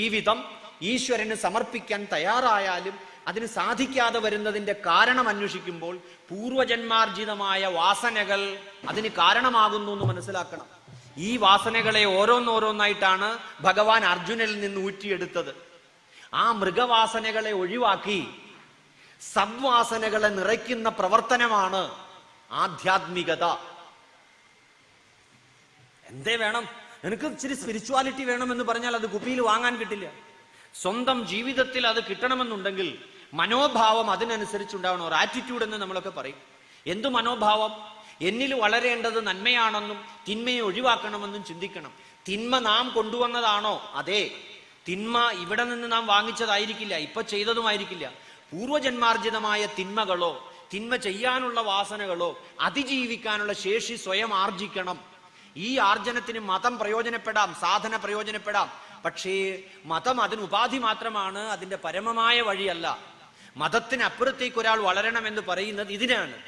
ജീവിതം ഈശ്വരന് സമർപ്പിക്കാൻ തയ്യാറായാലും അതിന് സാധിക്കാതെ വരുന്നതിന്റെ കാരണം അന്വേഷിക്കുമ്പോൾ പൂർവജന്മാർജിതമായ വാസനകൾ അതിന് കാരണമാകുന്നു എന്ന് മനസ്സിലാക്കണം. ഈ വാസനകളെ ഓരോന്നോരോന്നായിട്ടാണ് ഭഗവാൻ അർജുനിൽ നിന്ന് ഊറ്റിയെടുത്തത്. ആ മൃഗവാസനകളെ ഒഴിവാക്കി സദ്വാസനകളെ നിറയ്ക്കുന്ന പ്രവർത്തനമാണ് ആധ്യാത്മികത. എന്തേ വേണം? എനിക്ക് ഇച്ചിരി സ്പിരിച്വാലിറ്റി വേണമെന്ന് പറഞ്ഞാൽ അത് കുപ്പിയിൽ വാങ്ങാൻ കിട്ടില്ല. സ്വന്തം ജീവിതത്തിൽ അത് കിട്ടണമെന്നുണ്ടെങ്കിൽ മനോഭാവം അതിനനുസരിച്ചുണ്ടാവണം. ഒരു ആറ്റിറ്റ്യൂഡ് എന്ന് നമ്മളൊക്കെ പറയും. എന്തു മനോഭാവം? എന്നിൽ വളരേണ്ടത് നന്മയാണെന്നും തിന്മയെ ഒഴിവാക്കണമെന്നും ചിന്തിക്കണം. തിന്മ നാം കൊണ്ടുവന്നതാണോ? അതെ. തിന്മ ഇവിടെ നിന്ന് നാം വാങ്ങിച്ചതായിരിക്കില്ല. ഇപ്പൊ ചെയ്തതുമായിരിക്കില്ല. പൂർവജന്മാർജിതമായ തിന്മകളോ തിന്മ ചെയ്യാനുള്ള വാസനകളോ അതിജീവിക്കാനുള്ള ശേഷി സ്വയം ആർജിക്കണം. ഈ ആർജനത്തിന് മതം പ്രയോജനപ്പെടാം സാധന പ്രയോജനപ്പെടാം. പക്ഷേ മതം അതിന് ഉപാധി മാത്രമാണ് അതിന്റെ പരമമായ വഴിയല്ല. മതത്തിനപ്പുറത്തേക്ക് ഒരാൾ വളരണമെന്ന് പറയുന്നത് ഇതിനാണ്.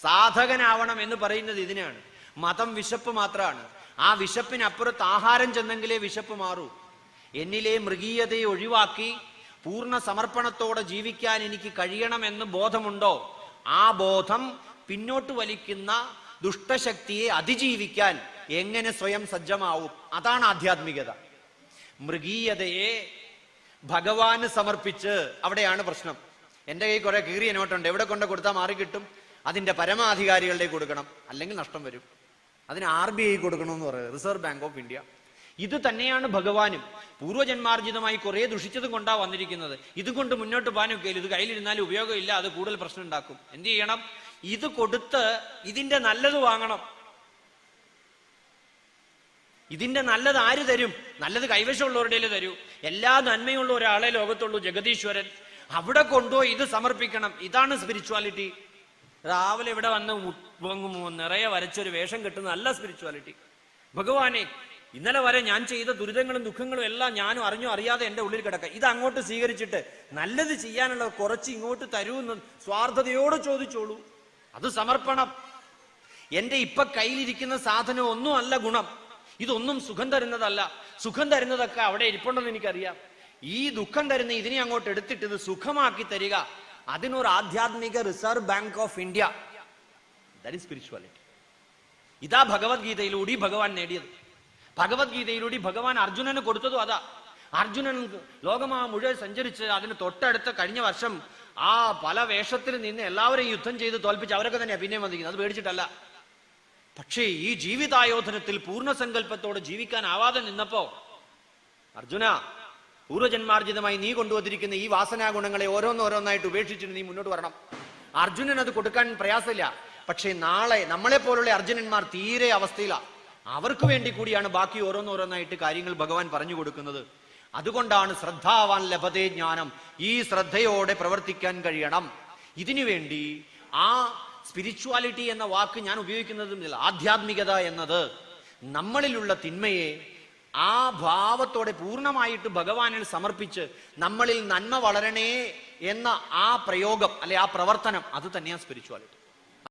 സാധകനാവണം എന്ന് പറയുന്നത് ഇതിനാണ്. മതം വിശപ്പ് മാത്രമാണ് ആ വിശപ്പിനപ്പുറത്ത് ആഹാരം ചെന്നെങ്കിലേ വിശപ്പ് മാറൂ. എന്നിലെ മൃഗീയതയെ ഒഴിവാക്കി പൂർണ സമർപ്പണത്തോടെ ജീവിക്കാൻ എനിക്ക് കഴിയണമെന്ന് ബോധമുണ്ടോ? ആ ബോധം പിന്നോട്ട് വലിക്കുന്ന ദുഷ്ടശക്തിയെ അതിജീവിക്കാൻ എങ്ങനെ സ്വയം സജ്ജമാവും? അതാണ് ആധ്യാത്മികത. മൃഗീയതയെ ഭഗവാന് സമർപ്പിച്ച് അവിടെയാണ് പ്രശ്നം. എന്റെ കൈ കുറെ കീറിയ നോട്ടുണ്ട് എവിടെ കൊണ്ട് കൊടുത്താൽ മാറി കിട്ടും? അതിന്റെ പരമാധികാരികളുടെ കൊടുക്കണം. അല്ലെങ്കിൽ നഷ്ടം വരും. അതിന് ആർ ബി ഐ കൊടുക്കണമെന്ന് പറയുന്നത്. Reserve bank of India. ഇത് തന്നെയാണ് ഭഗവാനും. പൂർവജന്മാർജിതമായി കുറെ ദുഷിച്ചതും കൊണ്ടാ വന്നിരിക്കുന്നത്. ഇതുകൊണ്ട് മുന്നോട്ട് പോകാനൊക്കെ ഇത് കയ്യിലിരുന്നാലും ഉപയോഗമില്ല. അത് കൂടുതൽ പ്രശ്നം ഉണ്ടാക്കും. എന്ത് ചെയ്യണം? ഇത് കൊടുത്ത് ഇതിന്റെ നല്ലത് വാങ്ങണം. ഇതിന്റെ നല്ലത് ആര് തരും? നല്ലത് കൈവശമുള്ളവരുടെ തരൂ. എല്ലാ നന്മയുള്ള ഒരാളെ ലോകത്തുള്ളൂ ജഗതീശ്വരൻ അവിടെ കൊണ്ടുപോയി ഇത് സമർപ്പിക്കണം. ഇതാണ് സ്പിരിച്വാലിറ്റി രാവിലെ ഇവിടെ വന്ന് നിറയെ വരച്ചൊരു വേഷം കെട്ടുന്ന നല്ല സ്പിരിച്വാലിറ്റി ഭഗവാനെ ഇന്നലെ വരെ ഞാൻ ചെയ്ത ദുരിതങ്ങളും ദുഃഖങ്ങളും എല്ലാം ഞാനും അറിഞ്ഞോ അറിയാതെ എന്റെ ഉള്ളിൽ കിടക്കുക. ഇത് അങ്ങോട്ട് സ്വീകരിച്ചിട്ട് നല്ലത് ചെയ്യാനുള്ള കുറച്ച് ഇങ്ങോട്ട് തരൂന്ന് സ്വാർത്ഥതയോടെ ചോദിച്ചോളൂ. അത് സമർപ്പണം. എന്റെ ഇപ്പൊ കയ്യിലിരിക്കുന്ന സാധനം ഒന്നും അല്ല ഗുണം. ഇതൊന്നും സുഖം തരുന്നതല്ല. സുഖം തരുന്നതൊക്കെ അവിടെ ഇരിപ്പുണ്ടെന്ന് എനിക്കറിയാം. ഈ ദുഃഖം തരുന്ന ഇതിനെ അങ്ങോട്ട് എടുത്തിട്ട് ഇത് സുഖമാക്കി തരിക. അതിനൊരു ആധ്യാത്മിക reserve bank of India. That spirituality ഇതാ ഭഗവത്ഗീതയിലൂടെ ഭഗവാൻ നേടിയത്. ഭഗവത്ഗീതയിലൂടെ ഭഗവാൻ അർജുനന് കൊടുത്തതും അതാ. അർജുനൻ ലോകമാ മുഴുവൻ സഞ്ചരിച്ച് അതിന് തൊട്ടടുത്ത കഴിഞ്ഞ വർഷം ആ പല വേഷത്തിൽ നിന്ന് എല്ലാവരെയും യുദ്ധം ചെയ്ത് തോൽപ്പിച്ച് അവരൊക്കെ തന്നെ പിന്നെയും വന്നിരിക്കുന്നത് അത് പേടിച്ചിട്ടല്ല. പക്ഷേ ഈ ജീവിതായോധനത്തിൽ പൂർണസങ്കല്പത്തോടെ ജീവിക്കാനാവാതെ നിന്നപ്പോ അർജുന പൂർവജന്മാർജിതമായി നീ കൊണ്ടുവന്നിരിക്കുന്ന ഈ വാസനാ ഗുണങ്ങളെ ഓരോന്നോരോന്നായിട്ട് ഉപേക്ഷിച്ചിട്ട് നീ മുന്നോട്ട് വരണം. അർജുനൻ അത് കൊടുക്കാൻ പ്രയാസമില്ല. പക്ഷേ നാളെ നമ്മളെ പോലുള്ള അർജുനന്മാർ തീരെ അവസ്ഥയിലാണ് അവർക്ക് വേണ്ടി കൂടിയാണ് ബാക്കി ഓരോന്നോരോന്നായിട്ട് കാര്യങ്ങൾ ഭഗവാൻ പറഞ്ഞു കൊടുക്കുന്നത്. അതുകൊണ്ടാണ് ശ്രദ്ധാവാൻ ലഭതേ ജ്ഞാനം. ഈ ശ്രദ്ധയോടെ പ്രവർത്തിക്കാൻ കഴിയണം. ഇതിനു വേണ്ടി ആ സ്പിരിച്വാലിറ്റി എന്ന വാക്ക് ഞാൻ ഉപയോഗിക്കുന്നത് ആധ്യാത്മികത എന്നത് നമ്മളിലുള്ള തിന്മയെ ആ ഭാവത്തോടെ പൂർണമായിട്ട് ഭഗവാനിൽ സമർപ്പിച്ച് നമ്മളിൽ നന്മ വളരണേ എന്ന ആ പ്രയോഗം അല്ലെ ആ പ്രവർത്തനം അത് തന്നെയാണ് സ്പിരിച്വാലിറ്റി